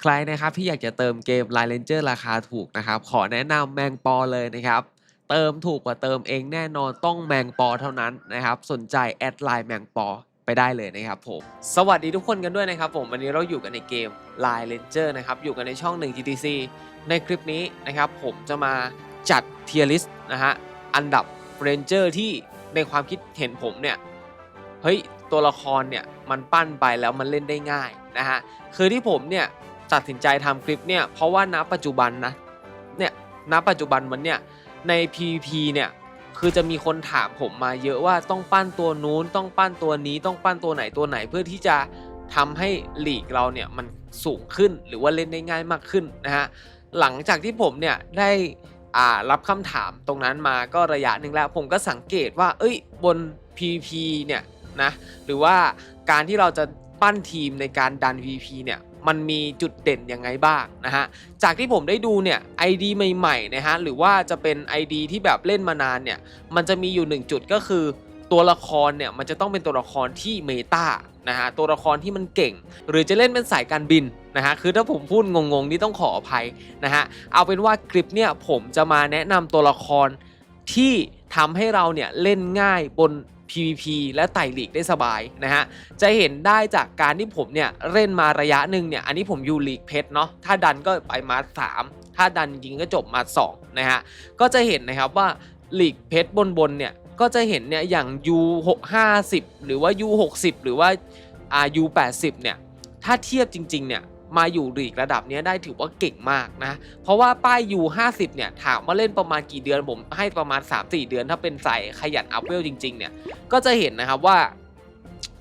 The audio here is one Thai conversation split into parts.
ใครนะครับที่อยากจะเติมเกม Line Ranger ราคาถูกนะครับ ขอแนะนำแมงปอเลยนะครับ เติมถูกกว่าเติมเองแน่นอนต้องแมงปอเท่านั้นนะครับ สนใจแอดไลน์แมงปอไปได้เลยนะครับผม สวัสดีทุกคนกันด้วยนะครับผมวันนี้เราอยู่กันในเกม Line Ranger นะครับ อยู่กันในช่อง 1 GTC ในคลิปนี้นะครับ ผมจะมาจัดเทียร์ลิสต์นะฮะอันดับ Ranger ที่ในความคิดเห็นผมเนี่ยเฮ้ยตัวละครเนี่ยมันปั้นไปแล้วมันเล่นได้ง่ายนะฮะคือที่ผมเนี่ย ตัดสินใจทำคลิปเนี่ยเพราะว่าณปัจจุบันนะเนี่ยณปัจจุบันวันเนี่ยใน PVP เนี่ยคือจะมีคนถามผมมาเยอะว่าต้องปั้นตัวนู้นต้องปั้นตัวนี้ต้องปั้นตัวไหนตัวไหนเพื่อที่จะทำให้หลีกเราเนี่ยมันสูงขึ้นหรือว่าเล่นได้ง่ายมากขึ้นนะฮะหลังจากที่ผมเนี่ยได้อ่ารับคำถามตรงนั้นมาก็ระยะหนึ่งแล้วผมก็สังเกตว่า เอ้ยบน PVP เนี่ยนะหรือว่าการที่เราจะปั้นทีมในการดัน PVP เนี่ย มันมีจุดเด่นยังไงบ้างนะฮะจากที่ผมได้ดูเนี่ย ID ใหม่ๆนะฮะหรือว่าจะเป็น ID ที่แบบเล่นมานานเนี่ยมันจะมีอยู่หนึ่งจุดก็คือตัวละครเนี่ยมันจะต้องเป็นตัวละครที่เมตานะฮะตัวละครที่มันเก่ง หรือจะเล่นเป็นสายการบินนะฮะคือถ้าผมพูดงงๆนี่ต้องขออภัยนะฮะเอาเป็นว่าคลิปเนี่ยผมจะมาแนะนำตัวละครที่ทำให้เราเนี่ยเล่นง่ายบน PVP และไต่ลีกได้สบายนะฮะ จะเห็นได้จากการที่ผมเนี่ยเล่นมาระยะหนึ่งเนี่ย อันนี้ผมอยู่ลีกเพชรเนาะ ถ้าดันก็ไปมา 3 ถ้าดันจริงก็จบมา 2 นะฮะ ก็จะเห็นนะครับว่าลีกเพชรบนบนๆเนี่ย ก็จะเห็นเนี่ยอย่าง U 50 หรือว่า U 60 หรือว่าอ่า U 80 เนี่ย ถ้าเทียบจริงๆเนี่ย มาอยู่ลีกระดับนี้ได้ถือว่าเก่งมากนะ เพราะว่าป้าย U 50เนี่ยถามว่าเล่นประมาณกี่เดือนผมให้ประมาณ 3-4 เดือนถ้าเป็นใสายขยันอัพเวลจริงๆเนี่ยก็จะเห็นนะครับว่า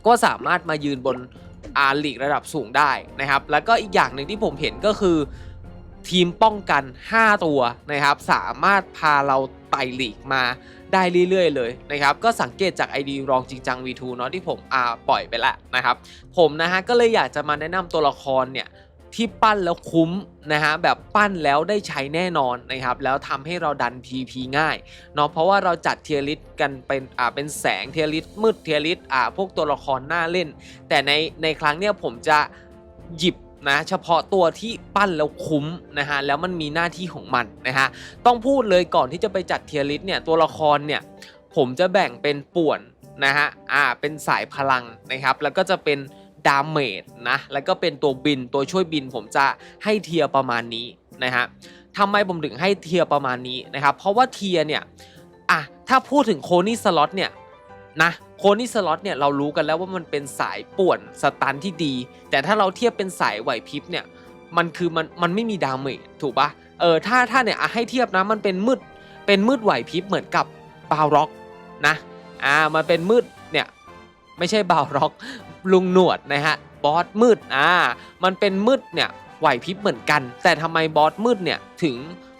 ก็สามารถมายืนบนอาลีกระดับสูงได้นะครับ แล้วก็อีกอย่างหนึ่งที่ผมเห็นก็คือทีมป้องกัน 5 ตัวนะครับ สามารถพาเราไต่ลีกมาได้เรื่อยๆเลยนะครับ ก็สังเกตจาก ID รองจริงจัง V2 เนาะที่ผมอาปล่อยไปแล้วนะครับ ผมนะฮะก็เลยอยากจะมาแนะนำตัวละครเนี่ย ที่ปั้นแล้วคุ้มนะฮะแบบปั้นแล้วได้ใช้แน่นอนนะครับแล้วทำให้เราดัน PP ง่ายเนาะเพราะว่าเราจัดเทียริสกันเป็นอ่าเป็นแสงเทียริสมืดเทียริสอ่าพวกตัวละครหน้าเล่น แต่ในในครั้งเนี้ยผมจะหยิบนะเฉพาะตัวที่ปั้นแล้วคุ้มนะฮะแล้วมันมีหน้าที่ของมันนะฮะต้องพูดเลยก่อนที่จะไปจัดเทียริสเนี่ยตัวละครเนี่ยผมจะแบ่งเป็นป่วนนะฮะอ่าเป็นสายพลังนะครับแล้วก็จะเป็น ดาเมจนะ แล้วก็เป็นตัวบินตัวช่วยบินผมจะให้เทียประมาณนี้นะฮะทำไมผมถึงให้เทียประมาณนี้นะครับ เพราะว่าเทียเนี่ยอะถ้าพูดถึงโคนี่สล็อตเนี่ยนะโคนี่สล็อตเนี่ยเรารู้กันแล้วว่ามันเป็นสายป่วนสตันที่ดี แต่ถ้าเราเทียบเป็นสายไหวพริบเนี่ยมันคือมันมันไม่มีดาเมจถูกปะเออถ้าถ้าเนี่ยอะให้เทียบนะมันเป็นมืดเป็นมืดไหวพริบเหมือนกับบาวร็อกนะอ่ามันเป็นมืดเนี่ยไม่ใช่บาวร็อก ลุงหนวดนะฮะบอสมืดอ่ามันเป็นมืดเนี่ยไหวพริบเหมือนกัน แต่ทำไมบอสมืดเนี่ยถึง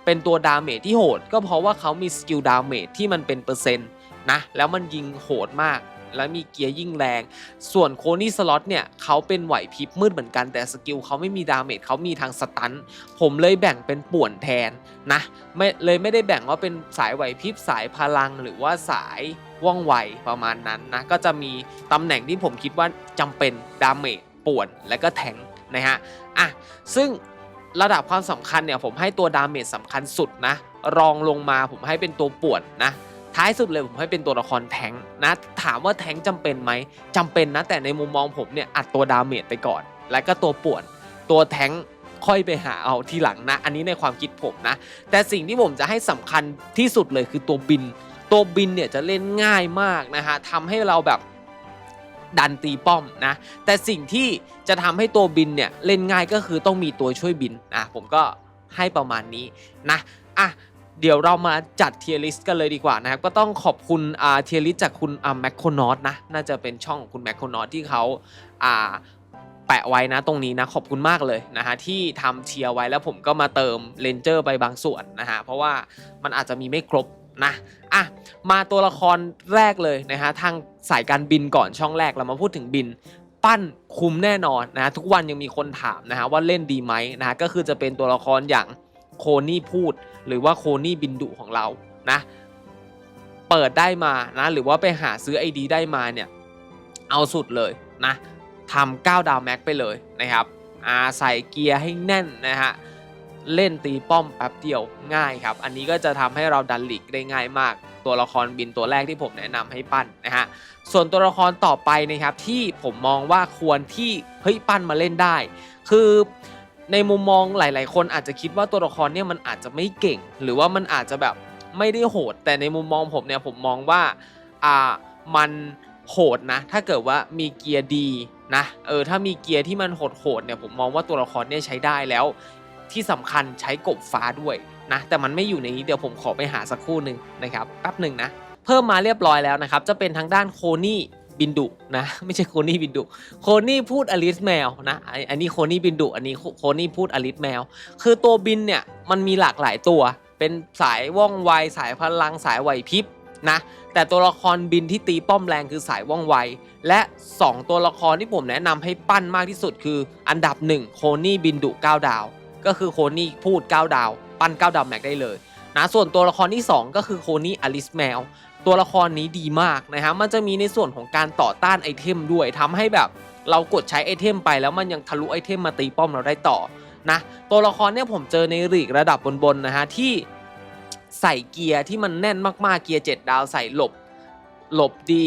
เป็นตัวดาเมจที่โหด ก็เพราะว่าเขามีสกิลดาเมจที่มันเป็นเปอร์เซ็นต์นะแล้วมันยิงโหดมากแล้วมีเกียร์ยิ่งแรง ส่วนโคนี่สล็อตเนี่ยเขาเป็นไหวพริบมืดเหมือนกัน แต่สกิลเขาไม่มีดาเมจเขามีทางสตัน ผมเลยแบ่งเป็นป่วนแทนนะไม่เลยไม่ได้แบ่งว่าเป็นสายไหวพริบสายพลังหรือว่าสาย ว่องไวประมาณนั้นนะ ก็จะมีตำแหน่งที่ผมคิดว่าจำเป็นดาเมจป่วนและก็แทงนะฮะอะซึ่งระดับความสำคัญเนี่ยผมให้ตัวดาเมจสำคัญสุดนะ รองลงมาผมให้เป็นตัวป่วนนะท้ายสุดเลยผมให้เป็นตัวละครแทงนะ ถามว่าแทงค์จำเป็นไหมจำเป็นนะ แต่ในมุมมองผมเนี่ยอัดตัวดาเมจไปก่อน แล้วก็ตัวป่วน ตัวแทงค์ค่อยไปหาเอาทีหลังนะ อันนี้ในความคิดผมนะ แต่สิ่งที่ผมจะให้สำคัญที่สุดเลยคือตัวบิน ตัวบินเนี่ยจะเล่นง่ายมากนะฮะทำให้เราแบบดันตีป้อมนะ แต่สิ่งที่จะทำให้ตัวบินเนี่ยเล่นง่ายก็คือต้องมีตัวช่วยบินนะผมก็ให้ประมาณนี้นะอะเดี๋ยวเรามาจัดเทียร์ลิสต์กันเลยดีกว่านะครับ ก็ต้องขอบคุณอ่าเทียร์ลิสต์จากคุณอ่าแมคโคนอตนะ น่าจะเป็นช่องของคุณแมคโคนอตที่เขาอ่าแปะไว้นะตรงนี้นะขอบคุณมากเลยนะฮะที่ทำเชียร์ไว้แล้วผมก็มาเติมเลนเจอร์ไปบางส่วนนะฮะเพราะว่ามันอาจจะมีไม่ครบ นะอะมาตัวละครแรกเลยนะฮะทางสายการบินก่อนช่องแรกเรามาพูดถึงบิน ปั้นคุ้มแน่นอนนะฮะทุกวันยังมีคนถามนะฮะว่าเล่นดีไหมนะฮะก็คือจะเป็นตัวละครอย่างโคนี่พูด หรือว่าโคนี่บินดุของเรานะเปิดได้มานะหรือว่าไปหาซื้อไอดีได้มาเนี่ยเอาสุดเลยนะทำ9ดาวแม็กไปเลยนะครับอาใส่เกียร์ให้แน่นนะฮะ เล่นตีป้อมแป๊บเดียวง่ายครับ อันนี้ก็จะทำให้เราดันหลีกได้ง่ายมาก ตัวละครบินตัวแรกที่ผมแนะนำให้ปั้นนะฮะส่วนตัวละครต่อไปนะครับที่ผมมองว่าควรที่เฮ้ยปั้นมาเล่นได้ คือในมุมมองหลาย ๆ คนอาจจะคิดว่าตัวละครเนี่ยมันอาจจะไม่เก่ง หรือว่ามันอาจจะแบบไม่ได้โหด แต่ในมุมมองผมเนี่ยผมมองว่าอ่ามันโหดนะ ถ้าเกิดว่ามีเกียร์ดีนะเออถ้ามีเกียร์ที่มันโหดๆเนี่ยผมมองว่าตัวละครเนี่ยใช้ได้แล้ว ที่สำคัญใช้กบฟ้าด้วยนะแต่มันไม่อยู่ในนี้เดี๋ยวผมขอไปหาสักครู่หนึ่งนะครับแป๊บหนึ่งนะเพิ่มมาเรียบร้อยแล้วนะครับจะเป็นทางด้านโคนี่บินดุนะไม่ใช่โคนี่บินดุโคนี่พูดอลิสแมวนะอันอันนี้โคนี่บินดุอันนี้โคนี่พูดอลิสแมว คือตัวบินเนี่ยมันมีหลากหลายตัว เป็นสายว่องไวสายพลังสายไหวพริบนะแต่ตัวละครบินที่ตีป้อมแรงคือสายว่องไว และ 2 ตัวละครที่ผมแนะนำให้ปั้นมากที่สุดคืออันดับ 1 โคนี่บินดุ9ดาว ก็คือโคนี่พูด 9 ดาว ปั้น 9 ดาวแม็กได้เลยนะส่วนตัวละครที่ 2 ก็คือโคนี่อลิสแมวตัวละครนี้ดีมากนะฮะมันจะมีในส่วนของการต่อต้านไอเทมด้วยทำให้แบบเรากดใช้ไอเทมไปแล้วมันยังทะลุไอเทมมาตีป้อมเราได้ต่อนะตัวละครเนี่ยผมเจอในลีกระดับบนๆนะฮะที่ใส่เกียร์ที่มันแน่นมากๆเกียร์ 7 ดาวใส่หลบหลบดี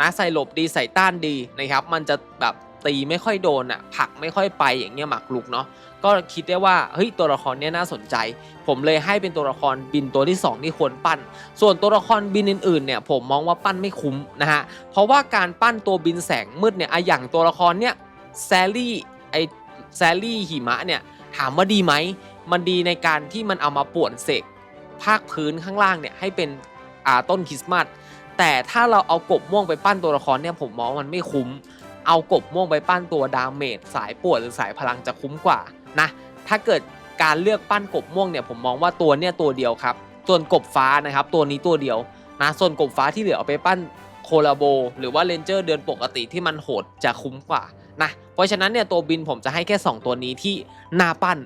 นะใส่หลบดีใส่ต้านดีนะครับมันจะแบบตีไม่ค่อยโดนอะผลักไม่ค่อยไปอย่างเงี้ยหมากลุกเนาะ ก็คิดได้ว่าเฮ้ยตัวละครเนี้ยน่าสนใจ ผมเลยให้เป็นตัวละครบินตัวที่ 2 ที่ควรปั้น ส่วนตัวละครบินอื่นๆเนี่ยผมมองว่าปั้นไม่คุ้มนะฮะเพราะว่าการปั้นตัวบินแสงมืดเนี่ยออย่างตัวละครเนี่ยแซลลี่ไอแซลลี่หิมะเนี่ยถามว่าดีไหมมันดีในการที่มันเอามาป่วนเสกภาคพื้นข้างล่างเนี่ยให้เป็นอ่าต้นคริสต์มาสแต่ถ้าเราเอากบม่วงไปปั้นตัวละครเนี่ยผมมองมันไม่คุ้ม เอากบม่วงไปปั้นตัวดาเมจสายปวดหรือสายพลังจะคุ้มกว่า นะถ้าเกิดการเลือกปั้นกบม่วงเนี่ยผมมองว่าตัวเนี่ยตัวเดียวครับส่วนกบฟ้านะครับตัวนี้ตัวเดียวนะส่วนกบฟ้าที่เหลือเอาไปปั้น โคลาโบหรือว่าเลนเจอร์เดือนปกติที่มันโหดจะคุ้มกว่านะเพราะฉะนั้นเนี่ยตัวบินผมจะให้แค่ 2 ตัวนี้ที่น่าปั้น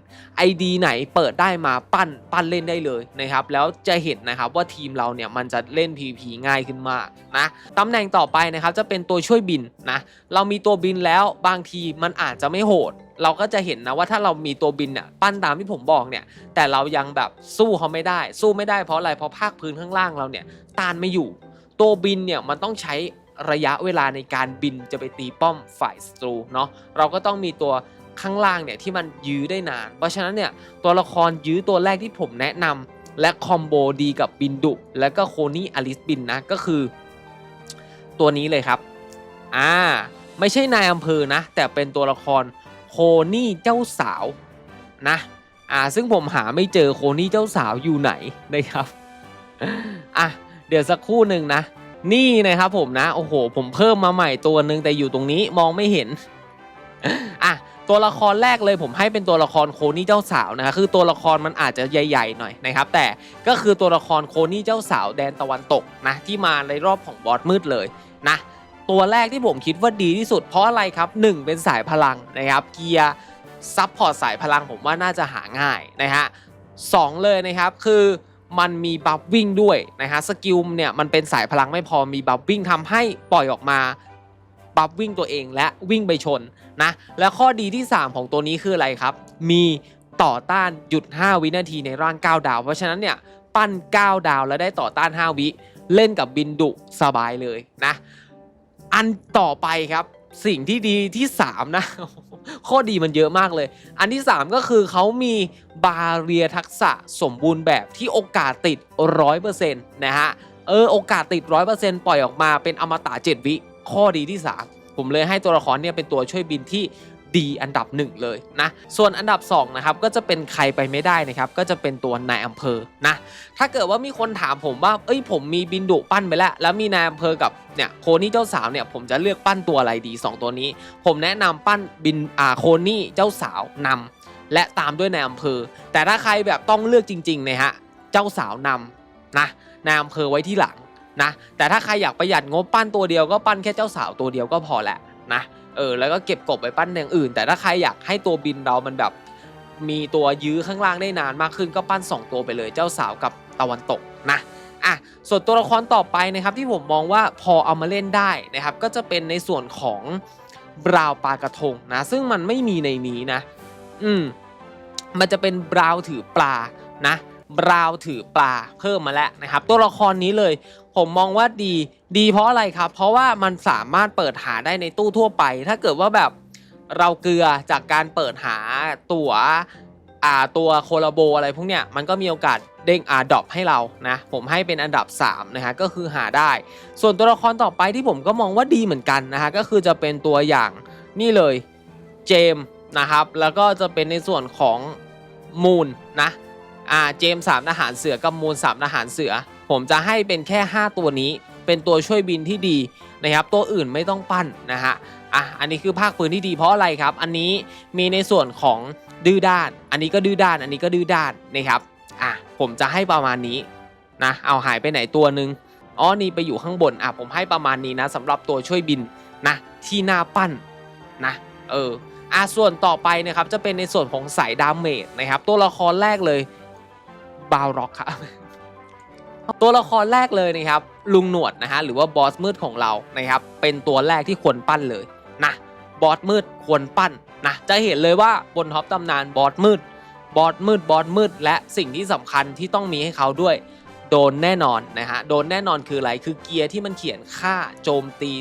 ID ไหนเปิดได้มาปั้นปั้นเล่นได้เลยนะครับ แล้วจะเห็นนะครับว่าทีมเราเนี่ยมันจะเล่น PVP ง่ายขึ้นมากนะตำแหน่งต่อไปนะครับจะเป็นตัวช่วยบินนะเรามีตัวบินแล้วบางทีมันอาจจะไม่โหด เราก็จะเห็นนะว่าถ้าเรามีตัวบินเนี่ยปั้นตามที่ผมบอกเนี่ยแต่เรายังแบบสู้เขาไม่ได้ สู้ไม่ได้เพราะอะไรเพราะภาคพื้นข้างล่างเราเนี่ยต้านไม่อยู่ ตัวบินเนี่ยมันต้องใช้ระยะเวลาในการบินจะไปตีป้อมฝ่ายศัตรูเนาะเราก็ต้องมีตัวข้างล่างเนี่ยที่มันยื้อได้นาน เพราะฉะนั้นเนี่ยตัวละครยื้อตัวแรกที่ผมแนะนำและคอมโบดีกับบินดุ และก็โคนี่อลิสบินนะก็คือ ตัวนี้เลยครับอ่าไม่ใช่นายอำเภอนะ แต่เป็นตัวละครโคนี่เจ้าสาวนะอ่าซึ่งผมหาไม่เจอโคนี่เจ้าสาวอยู่ไหนนะครับอะ เดี๋ยวสักครู่หนึ่งนะ นี่นะครับผมนะ โอ้โห ผมเพิ่มมาใหม่ตัวหนึ่งแต่อยู่ตรงนี้มองไม่เห็นอะตัวละครแรกเลยผมให้เป็นตัวละครโคนี่เจ้าสาวนะครับคือตัวละครมันอาจจะใหญ่ๆหน่อยนะครับ แต่ก็คือตัวละครโคนี่เจ้าสาวแดนตะวันตกนะที่มาในรอบของบอสมืดเลยนะตัวแรกที่ผมคิดว่าดีที่สุดเพราะอะไรครับ 1 เป็นสายพลังนะครับเกียร์ซับพอร์ตสายพลังผมว่าน่าจะหาง่ายนะฮะสองเลยนะครับคือ มันมีบัฟวิ่งด้วยนะฮะสกิลเนี่ยมันเป็นสายพลังไม่พอมีบัฟวิ่งทำให้ปล่อยออกมาบัฟวิ่งตัวเองและวิ่งไปชนนะแล้วข้อดีที่ 3 ของตัวนี้คืออะไรครับ มีต่อต้านหยุด 5 วินาทีในร่าง 9 ดาว เพราะฉะนั้นเนี่ยปั้น 9 ดาวแล้วได้ต่อต้าน 5 วิเล่นกับบินดุสบายเลยนะ อันต่อไปครับสิ่งที่ดีที่ 3 นะ ข้อดีมันเยอะมากเลย อันที่ 3 ก็คือเขามีบาเรียทักษะสมบูรณ์แบบที่โอกาสติด 100%นะฮะ เออ โอกาสติด 100%ปล่อยออกมาเป็นอมตะ7วิ ข้อดีที่ 3 ผมเลยให้ตัวละครเนี่ยเป็นตัวช่วยบินที่ ดีอันดับหนึ่งเลยนะส่วนอันดับ2นะครับก็จะเป็นใครไปไม่ได้นะครับก็จะเป็นตัวนายอำเภอนะถ้าเกิดว่ามีคนถามผมว่าเอ้ยผมมีบินดุปั้นไปแล้ว แล้วมีนายอำเภอกับเนี่ยโคนี่เจ้าสาวเนี่ยผมจะเลือกปั้นตัวอะไรดี 2 ตัวนี้ ผมแนะนำปั้นบินอ่าโคนี่เจ้าสาวนำและตามด้วยนายอำเภอ แต่ถ้าใครแบบต้องเลือกจริงๆเนะฮะเจ้าสาวนำนะนายอำเภอไว้ที่หลังนะแต่ถ้าใครอยากประหยัดงบปั้นตัวเดียวก็ปั้นแค่เจ้าสาวตัวเดียวก็พอแหละนะ เออแล้วก็เก็บกบไปปั้นอย่างอื่น แต่ถ้าใครอยากให้ตัวบินเรามันแบบมีตัวยื้อข้างล่างได้นานมากขึ้นก็ปั้น 2 ตัวไปเลยเจ้าสาวกับตะวันตกนะอะส่วนตัวละครต่อไปนะครับที่ผมมองว่าพอเอามาเล่นได้นะครับก็จะเป็นในส่วนของบราวปลากระทงนะซึ่งมันไม่มีในนี้นะ อืมมันจะเป็นบราวน์ถือปลานะบราวน์ถือปลาเพิ่มมาแล้วนะครับ ตัวละครนี้เลย ผมมองว่าดี ดีเพราะอะไรครับ เพราะว่ามันสามารถเปิดหาได้ในตู้ทั่วไป ถ้าเกิดว่าแบบเราเกลือจากการเปิดหาตั๋วอ่าตัวโคลาโบอะไรพวกเนี้ยมันก็มีโอกาสเด้งอาดอปให้เรานะผมให้เป็นอันดับ3นะฮะก็คือหาได้ ส่วนตัวละครต่อไปที่ผมก็มองว่าดีเหมือนกันนะฮะก็คือจะเป็นตัวอย่างนี่เลยเจมนะครับ แล้วก็จะเป็นในส่วนของมูลนะอ่าเจมส์สามทหารเสือกับมูลสามทหารเสือ ผมจะให้เป็นแค่ 5 ตัวนี้ เป็นตัวช่วยบินที่ดีนะครับ ตัวอื่นไม่ต้องปั้นนะฮะอะอันนี้คือภาคปืนที่ดีเพราะอะไรครับ อันนี้มีในส่วนของดื้อด้าน อันนี้ก็ดื้อด้าน อันนี้ก็ดื้อด้านนะครับอะผมจะให้ประมาณนี้นะเอาหายไปไหนตัวหนึ่งอ๋อนี่ไปอยู่ข้างบนอะผมให้ประมาณนี้นะสำหรับตัวช่วยบินนะที่หน้าปั้นนะเอออะส่วนต่อไปนะครับจะเป็นในส่วนของสายดาเมจนะครับตัวละครแรกเลยบาวร็อกครับ ตัวละครแรกเลยนะครับลุงหนวดนะฮะหรือว่าบอสมืดของเรานะครับเป็นตัวแรกที่ควรปั้นเลยนะบอสมืดควรปั้นนะจะเห็นเลยว่าบนท็อปตำนานบอสมืดบอสมืดบอสมืด และสิ่งที่สำคัญที่ต้องมีให้เขาด้วย โดนแน่นอนนะฮะโดนแน่นอนคืออะไรคือเกียร์ที่มันเขียนค่าโจมตี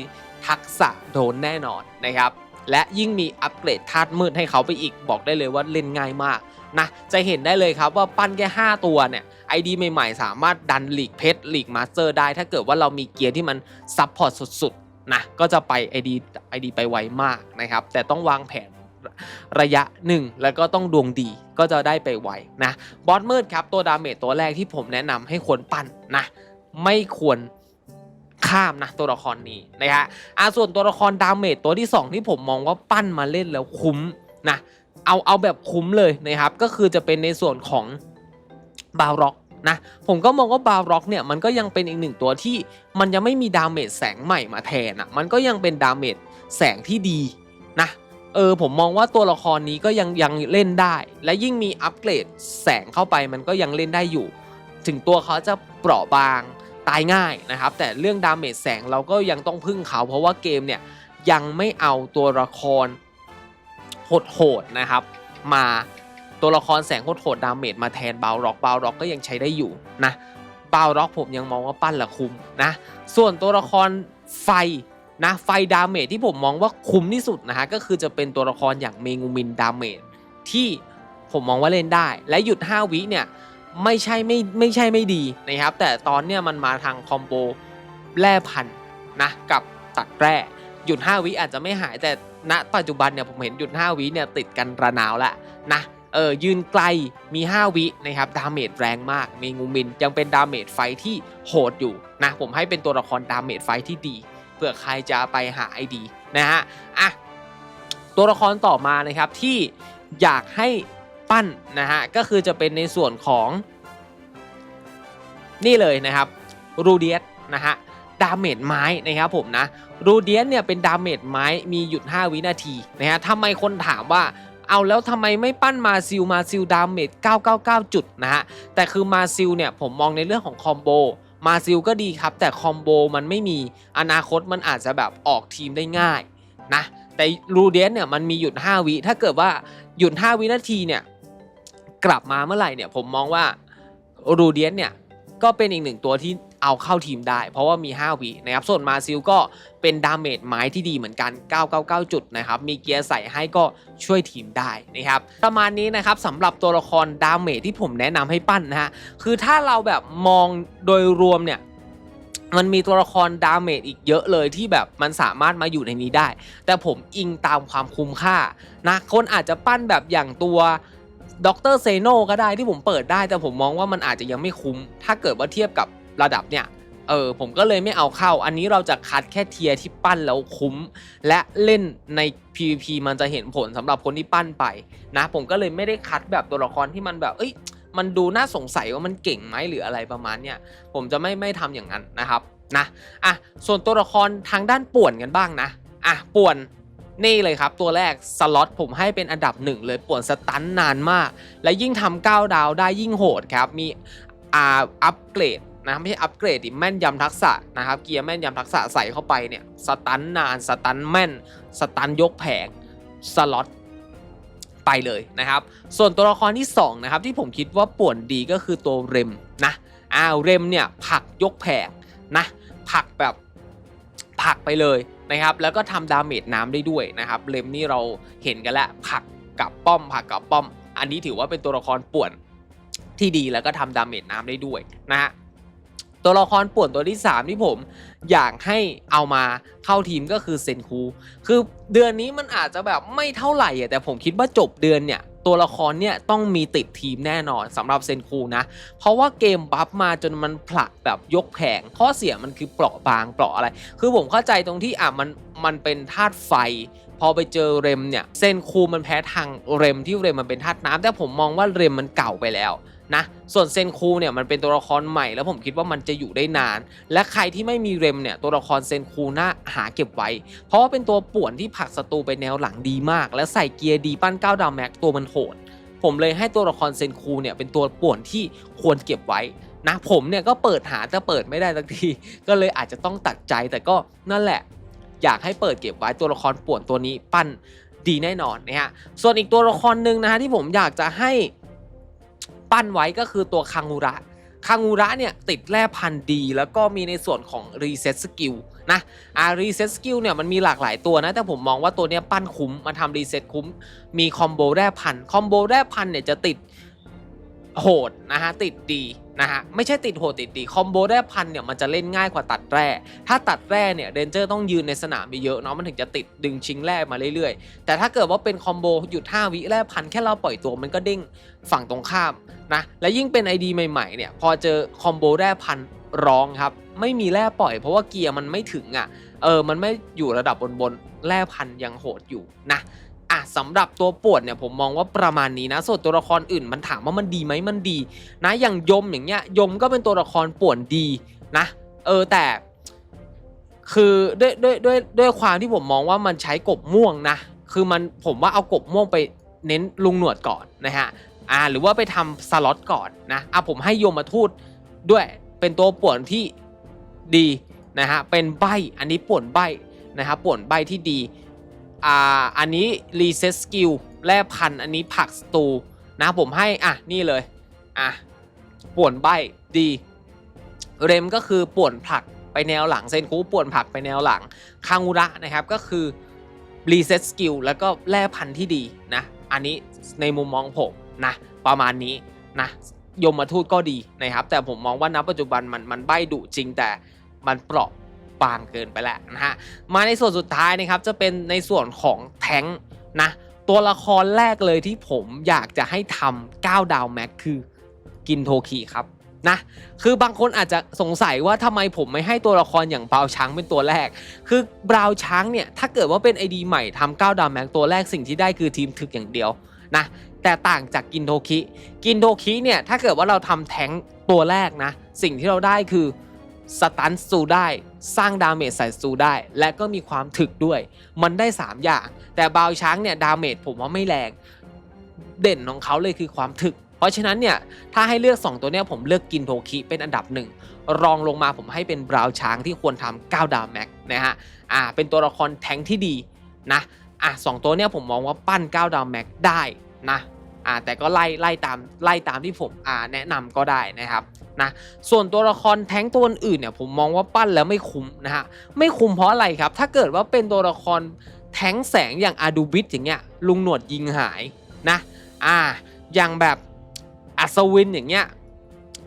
ทักษะโดนแน่นอนนะครับและยิ่งมีอัปเกรดธาตุมืดให้เขาไปอีกบอกได้เลยว่าเล่นง่ายมาก นะจะเห็นได้เลยครับว่าปั้นแค่ 5 ตัวเนี่ยไอดีใหม่ๆ สามารถดันลีกเพชรลีกมาสเตอร์ได้ ถ้าเกิดว่าเรามีเกียร์ที่มันซับพอร์ตสุดๆนะก็จะไปไอดีไอดีไปไวมากนะครับ แต่ต้องวางแผนระยะหนึ่งแล้วก็ต้องดวงดีก็จะได้ไปไวนะบอสมืดครับตัวดาเมจตัวแรกที่ผมแนะนำให้ควรปั้นนะไม่ควรข้ามนะตัวละครนี้นะฮะอาส่วนตัวละครดาเมจตัวที่ 2 ที่ผมมองว่าปั้นมาเล่นแล้วคุ้มนะ เอาเอาแบบคุ้มเลยนะครับ ก็คือจะเป็นในส่วนของบาวร็อกนะผมก็มองว่าบาวร็อกเนี่ยมันก็ยังเป็นอีกหนึ่งตัวที่มันยังไม่มีดาเมจแสงใหม่มาแทนอะมันก็ยังเป็นดาเมจแสงที่ดีนะเออผมมองว่าตัวละครนี้ก็ยังยังเล่นได้ และยิ่งมีอัปเกรดแสงเข้าไปมันก็ยังเล่นได้อยู่ ถึงตัวเขาจะเปราะบางตายง่ายนะครับ แต่เรื่องดาเมจแสงเราก็ยังต้องพึ่งเขา เพราะว่าเกมเนี่ยยังไม่เอาตัวละคร โหดๆนะครับ มาตัวละครแสงโหดๆดาเมจมาแทนบาวร็อกบาวร็อกก็ยังใช้ได้อยู่นะบาวร็อกผมยังมองว่าปั้นละคุ้มนะส่วนตัวละครไฟนะไฟดาเมจที่ผมมองว่าคุ้มที่สุดนะฮะก็คือจะเป็นตัวละครอย่างเมงูมินดาเมจที่ผมมองว่าเล่นได้ และหยุด 5 วิเนี่ยไม่ใช่ไม่ไม่ใช่ไม่ดีนะครับ แต่ตอนเนี้ยมันมาทางคอมโบแร่พันนะกับตัดแร่หยุด 5 วิอาจจะไม่หายแต่ ณปัจจุบันเนี่ยผมเห็นหยุด5วิเนี่ยติดกันระนาวแล้วนะเออยืนไกลมี 5 วินะครับดาเมจแรงมาก มีงูมินยังเป็นดาเมจไฟที่โหดอยู่นะผมให้เป็นตัวละครดาเมจไฟที่ดีเผื่อใครจะไปหาไอดีนะฮะอะตัวละครต่อมานะครับที่อยากให้ปั้นนะฮะก็คือจะเป็นในส่วนของ นี่เลยนะครับรูเดียสนะฮะ ดาเมจไม้นะครับผมนะรูเดียสเนี่ยเป็นดาเมจไม้มีหยุด 5 วินาทีนะฮะทำไมคนถามว่าเอาแล้วทำไมไม่ปั้นมาซิลมาซิลดาเมจ999 จุดนะฮะแต่คือมาซิลเนี่ยผมมองในเรื่องของคอมโบมาซิลก็ดีครับ แต่คอมโบมันไม่มีอนาคตมันอาจจะแบบออกทีมได้ง่ายนะแต่รูเดียสเนี่ยมันมีหยุด 5 วิถ้าเกิดว่าหยุด 5 วินาทีเนี่ยกลับมาเมื่อไหร่เนี่ยผมมองว่ารูเดียนเนี่ยก็เป็นอีกหนึ่งตัวที่ เอาเข้าทีมได้ เพราะว่ามี 5วินะครับส่วนมาซิลก็เป็นดาเมจไม้ที่ดีเหมือนกัน 999 จุดนะครับ มีเกียร์ใส่ให้ก็ช่วยทีมได้นะครับ ประมาณนี้นะครับสำหรับตัวละครดาเมจที่ผมแนะนำให้ปั้นนะฮะ คือถ้าเราแบบมองโดยรวมเนี่ยมันมีตัวละครดาเมจอีกเยอะเลยที่แบบมันสามารถมาอยู่ในนี้ได้ แต่ผมอิงตามความคุ้มค่านะคนอาจจะปั้นแบบอย่างตัวด็อกเตอร์เซโนก็ได้ที่ผมเปิดได้ แต่ผมมองว่ามันอาจจะยังไม่คุ้ม ถ้าเกิดว่าเทียบกับ ระดับเนี่ยเออผมก็เลยไม่เอาเข้า อันนี้เราจะคัดแค่เทียที่ปั้นแล้วคุ้ม และเล่นใน PVP มันจะเห็นผลสำหรับคนที่ปั้นไปนะ ผมก็เลยไม่ได้คัดแบบตัวละครที่มันแบบ เอ้ย มันดูน่าสงสัยว่ามันเก่งไหมหรืออะไรประมาณเนี้ยผมจะไม่ไม่ทำอย่างนั้นนะครับนะอะส่วนตัวละครทางด้านป่วนกันบ้างนะอะป่วนนี่เลยครับ ตัวแรกสล็อตผมให้เป็นอันดับหนึ่งเลยป่วนสตันนานมาก และยิ่งทำก้าดาวได้ยิ่งโหดครับมีอ่าอัปเกรด นะไม่ใช่อัปเกรดดิแม่นยำทักษะนะครับเกียร์แม่นยำทักษะใส่เข้าไปเนี่ยสตันนานสตันแม่นสตันยกแผงสล็อตไปเลยนะครับ ส่วนตัวละครที่ 2 นะครับ ที่ผมคิดว่าป่วนดีก็คือตัวเรมนะอ้าวเรมเนี่ยผลักยกแผงนะผลักแบบผลักไปเลยนะครับ แล้วก็ทำดาเมจน้ำได้ด้วยนะครับเรมนี่เราเห็นกันแล้วผลักกับป้อมผลักกับป้อม อันนี้ถือว่าเป็นตัวละครป่วนที่ดีแล้วก็ทำดาเมจน้ำได้ด้วยนะฮะ ตัวละครป่วนตัวที่ 3 ที่ผมอยากให้เอามาเข้าทีมก็คือเซนคู คือเดือนนี้มันอาจจะแบบไม่เท่าไหร่อะแต่ผมคิดว่าจบเดือนเนี่ยตัวละครเนี่ยต้องมีติดทีมแน่นอนสำหรับเซนคูนะ เพราะว่าเกมบัฟมาจนมันผลักแบบยกแผง ข้อเสียมันคือเปราะบางเปราะอะไร คือผมเข้าใจตรงที่อะมันมันเป็นธาตุไฟ พอไปเจอเรมเนี่ยเซนคูมันแพ้ทางเรมที่เรมมันเป็นธาตุน้ำแต่ผมมองว่าเรมมันเก่าไปแล้ว นะส่วนเซนคูเนี่ยมันเป็นตัวละครใหม่แล้วผมคิดว่ามันจะอยู่ได้นาน และใครที่ไม่มีเรมเนี่ยตัวละครเซนคูน่าหาเก็บไว้ เพราะว่าเป็นตัวป่วนที่ผลักศัตรูไปแนวหลังดีมาก และใส่เกียร์ดีปั้นก้าวดาวแม็กตัวมันโหดผมเลยให้ตัวละครเซนคูเนี่ยเป็นตัวป่วนที่ควรเก็บไว้นะผมเนี่ยก็เปิดหาแต่เปิดไม่ได้สักทีก็เลยอาจจะต้องตัดใจแต่ก็นั่นแหละ อยากให้เปิดเก็บไว้ตัวละครป่วนตัวนี้ปั้นดีแน่นอนนะฮะส่วนอีกตัวละครหนึ่งนะฮะที่ผมอยากจะให้ ปั้นไว้ก็คือตัวคังูระคังูระเนี่ยติดแร่พันธุ์ดี แล้วก็มีในส่วนของรีเซ็ตสกิลนะอ่ารีเซ็ตสกิลเนี่ยมันมีหลากหลายตัวนะ แต่ผมมองว่าตัวเนี้ยปั้นคุ้มมาทำรีเซ็ตคุ้ม มีคอมโบแร่พันธุ์คอมโบแร่พันธุ์เนี่ยจะติดโหดนะฮะติดดี นะฮะไม่ใช่ติดโหดติดดีคอมโบแร่พันเนี่ยมันจะเล่นง่ายกว่าตัดแร่ ถ้าตัดแร่เนี่ยเรนเจอร์ต้องยืนในสนามไปเยอะเนาะมันถึงจะติดดึงชิงแร่มาเรื่อยๆ แต่ถ้าเกิดว่าเป็นคอมโบหยุด5วิแร่พันแค่เราปล่อยตัวมันก็เด้งฝั่งตรงข้ามนะและยิ่งเป็น ID ใหม่ๆเนี่ยพอเจอคอมโบแร่พันร้องครับไม่มีแร่ปล่อยเพราะว่าเกียร์มันไม่ถึงอะเออมันไม่อยู่ระดับบนบนๆแร่พันยังโหดอยู่นะ อะสำหรับตัวปวดเนี่ยผมมองว่าประมาณนี้นะ ส่วนตัวละครอื่นมันถามว่ามันดีไหมมันดี นะอย่างยมอย่างเงี้ยยมก็เป็นตัวละครปวนดีนะ เออแต่ คือด้วยด้วยด้วยด้วยความที่ผมมองว่ามันใช้กบม่วงนะ คือมันผมว่าเอากบม่วงไปเน้นลุงหนวดก่อนนะฮะอ่าหรือว่าไปทำสล็อตก่อนนะอะผมให้โยมมาทูตด้วยเป็นตัวป่วนที่ดีนะฮะเป็นใบอันนี้ป่วนใบนะครับป่วนใบที่ดี อ่าอันนี้รีเซ็ตสกิลแร่พันอันนี้ผักสตูนะผมให้อะนี่เลยอะป่วนใบดีเรมก็คือป่วนผักไปแนวหลังเซนคูป่วนผักไปแนวหลังคางูระนะครับก็คือรีเซ็ตสกิลแล้วก็แร่พันที่ดีนะอันนี้ในมุมมองผมนะประมาณนี้นะยมมาทูตก็ดีนะครับแต่ผมมองว่าณปัจจุบันมันมันใบดุจริงแต่มันเปราะ บางเกินไปแล้วนะฮะมาในส่วนสุดท้ายนะครับจะเป็นในส่วนของแท้งนะตัวละครแรกเลยที่ผมอยากจะให้ทำ9ดาวแม็กคือกินโทคิครับนะคือบางคนอาจจะสงสัยว่าทำไมผมไม่ให้ตัวละครอย่างบราว์ช้างเป็นตัวแรก คือบราว์ช้างเนี่ยถ้าเกิดว่าเป็น ID ใหม่ทำ9ดาวแม็กตัวแรกสิ่งที่ได้คือทีมถึกอย่างเดียวนะแต่ต่างจากกินโทคิ กินโทคิเนี่ยถ้าเกิดว่าเราทำแท้งตัวแรกนะสิ่งที่เราได้คือ สตันซูได้ สร้างดาเมจใส่ซูได้ และก็มีความถึกด้วย มันได้ 3 อย่าง แต่บราว์ช้างเนี่ยดาเมจผมว่าไม่แรง เด่นของเขาเลยคือความถึก เพราะฉะนั้นเนี่ยถ้าให้เลือก 2 ตัวเนี้ยผมเลือกกินโทคิเป็นอันดับหนึ่งรองลงมาผมให้เป็นบราว์ช้างที่ควรทำ9ดาวแม็กนะฮะอ่าเป็นตัวละครแทงที่ดีนะอะสองตัวเนี้ยผมมองว่าปั้น9ดาวแม็กได้นะ อ่าแต่ก็ไล่ไล่ตามไล่ตามที่ผมอ่าแนะนำก็ได้นะครับนะส่วนตัวละครแท้งตัวอื่นเนี่ยผมมองว่าปั้นแล้วไม่คุ้มนะฮะไม่คุ้มเพราะอะไรครับ ถ้าเกิดว่าเป็นตัวละครแท้งแสงอย่างอาดูบิทอย่างเงี้ยลุงหนวดยิงหายนะอ่าอย่างแบบอัศวินอย่างเงี้ย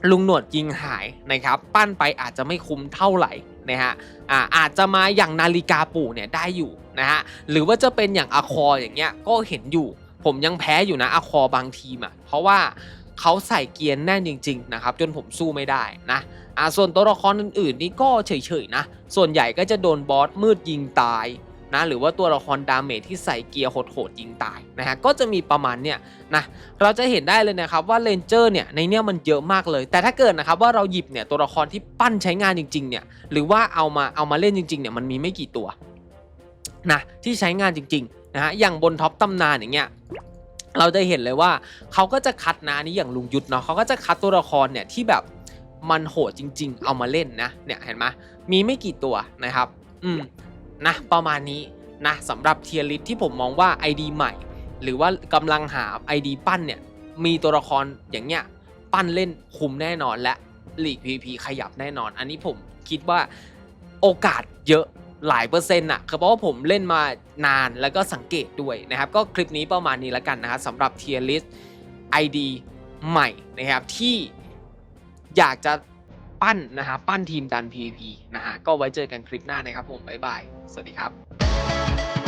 ลุงหนวดยิงหายนะครับ ปั้นไปอาจจะไม่คุ้มเท่าไหร่นะฮะอ่าอาจจะมาอย่างนาฬิกาปู่เนี่ยได้อยู่นะฮะหรือว่าจะเป็นอย่างอาคออย่างเงี้ยก็เห็นอยู่ ผมยังแพ้อยู่นะอาคอบางทีมอะเพราะว่าเขาใส่เกียร์แน่นจริงๆนะครับจนผมสู้ไม่ได้นะอ่าส่วนตัวละครอื่นๆนี่ก็เฉยๆนะส่วนใหญ่ก็จะโดนบอสมืดยิงตายนะหรือว่าตัวละครดาเมจที่ใส่เกียร์โหดๆยิงตายนะฮะก็จะมีประมาณเนี่ยนะเราจะเห็นได้เลยนะครับว่าเลนเจอร์เนี่ยในเนี้ยมันเยอะมากเลย แต่ถ้าเกิดนะครับว่าเราหยิบเนี่ยตัวละครที่ปั้นใช้งานจริงๆเนี่ยหรือว่าเอามาเอามาเล่นจริงๆเนี่ยมันมีไม่กี่ตัวนะที่ใช้งานจริงๆ นะฮะอย่างบนท็อปตำนานอย่างเงี้ยเราจะเห็นเลยว่าเขาก็จะคัดนะนี้อย่างลุงยุทธเนาะเขาก็จะคัดตัวละครเนี่ยที่แบบมันโหดจริง ๆ เอามาเล่นนะเนี่ยเห็นไหมมีไม่กี่ตัวนะครับ อืมนะประมาณนี้นะสำหรับเทียริสที่ผมมองว่า ID ใหม่ หรือว่ากำลังหา ID ปั้นเนี่ยมีตัวละครอย่างเงี้ยปั้นเล่นคุมแน่นอนและลีก PVP ขยับแน่นอน อันนี้ผมคิดว่าโอกาสเยอะ หลายเปอร์เซ็นต์อะคือเพราะว่าผมเล่นมานานแล้วก็สังเกตด้วยนะครับ ก็คลิปนี้ประมาณนี้แล้วกันนะครับสำหรับเทียร์ลิส ID ใหม่นะครับที่อยากจะปั้นนะฮะปั้นทีมดัน PVP นะฮะก็ไว้เจอกันคลิปหน้านะครับผม บ๊ายบาย สวัสดีครับ